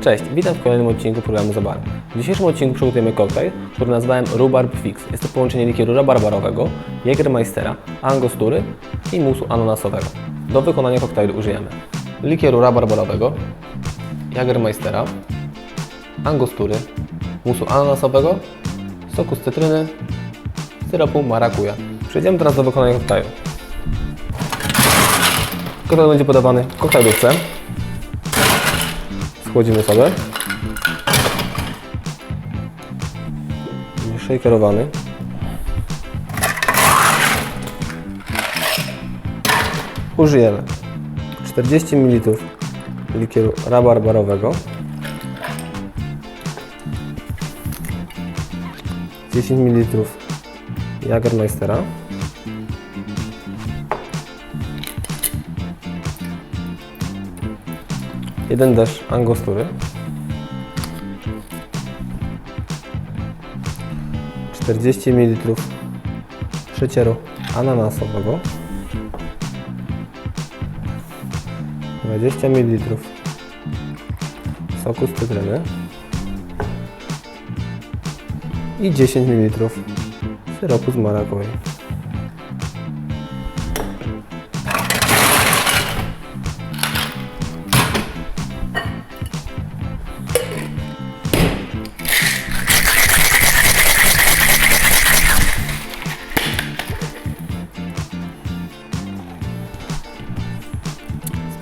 Cześć, witam w kolejnym odcinku programu Zabar. W dzisiejszym odcinku przygotujemy koktajl, który nazwałem Rhubarb Fix. Jest to połączenie likieru rabarbarowego, Jägermeistera, angostury i musu ananasowego. Do wykonania koktajlu użyjemy likieru rabarbarowego, Jägermeistera, angostury, musu ananasowego, soku z cytryny, syropu marakuja. Przejdziemy teraz do wykonania koktajlu. Koktajl będzie podawany w koktajlówce. Schłodzimy sobie. Shakerowany. Użyjemy 40 ml likieru rabarbarowego. 10 ml Jagermeistera. Jeden deszcz angostury. 40 ml przecieru ananasowego. 20 ml soku z cytryny. I 10 ml syropu z marakoi.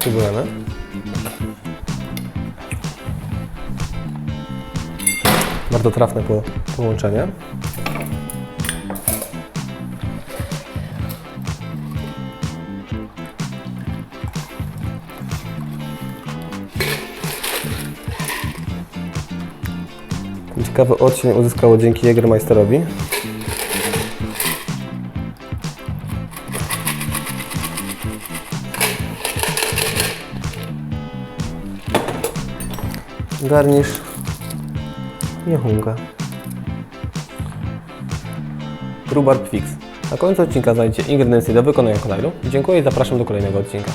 Spróbujemy. Bardzo trafne po, połączenie. Ciekawy odcień uzyskało dzięki Jägermeisterowi. garnisz jechunka. Rhubarb Fix. Na końcu odcinka znajdziecie ingrediencje do wykonania koktajlu. Dziękuję i zapraszam do kolejnego odcinka.